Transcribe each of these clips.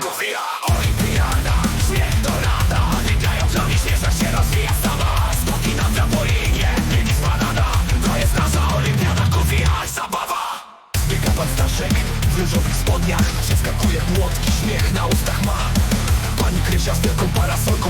Kufia, olimpiada, śmiech to Wygrają to mi śmieszna się rozwija sama Skoki na trampolinie, biegi z banana To jest nasza olimpiada, kufia i zabawa Biega pan Staszek w różowych spodniach Przeskakuje płotki, śmiech na ustach ma. Pani Krysia z wielką parasolką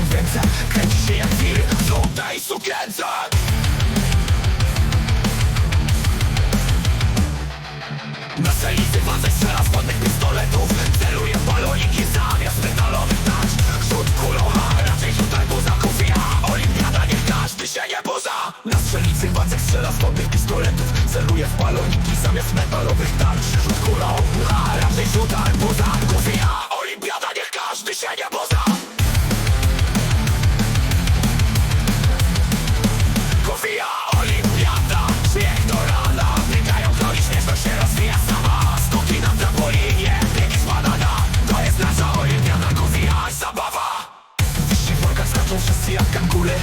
strzela z ładnych pistoletów Celuje w baloniki zamiast metalowych tarcz. Rzut kulą, a raczej rzut arbuza. Kufia, olimpiada, niech każdy się nie poza. Kufia, olimpiada, śmiech do rana. Biegają chroni, śmieszność się rozwija sama. Skoki na trampolinie, biegi z banana. To jest nasza olimpiada, kufia zabawa. Wyższy w workach skaczą wszyscy jak kangule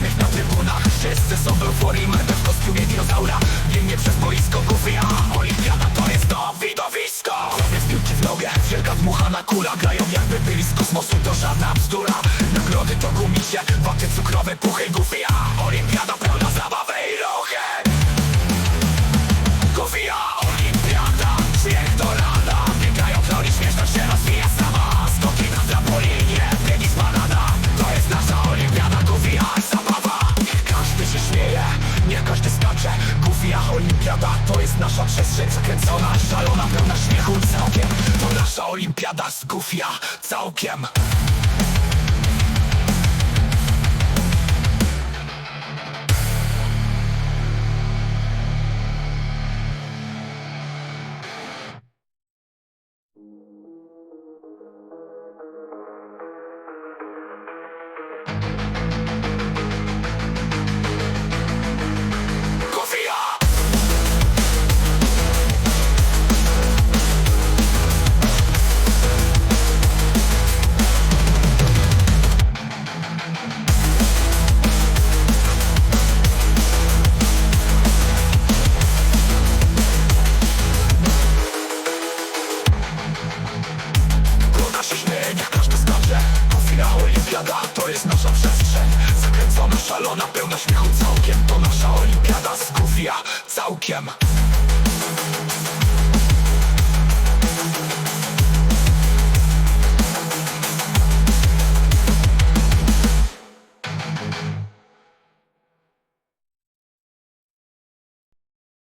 Śmiech na trybunach, wszyscy są w euforii Merda w kostiumie dinozaura. Biegnie przez boisko, kufia Olimpiada to jest to widowisko. Chłopiec piłki w nogę, wielka dmuchana kula. Grają jakby byli z kosmosu, to żadna bzdura. Nagrody to gumicie, waty cukrowe, puchy, kufia Olimpiada pełna to jest nasza przestrzeń Zakręcona, szalona, pełna śmiechu całkiem. To nasza olimpiada z kufia całkiem olimpiada, to jest nasza przestrzeń. Zakręcona, szalona, pełna śmiechu całkiem. To nasza olimpiada z kufia całkiem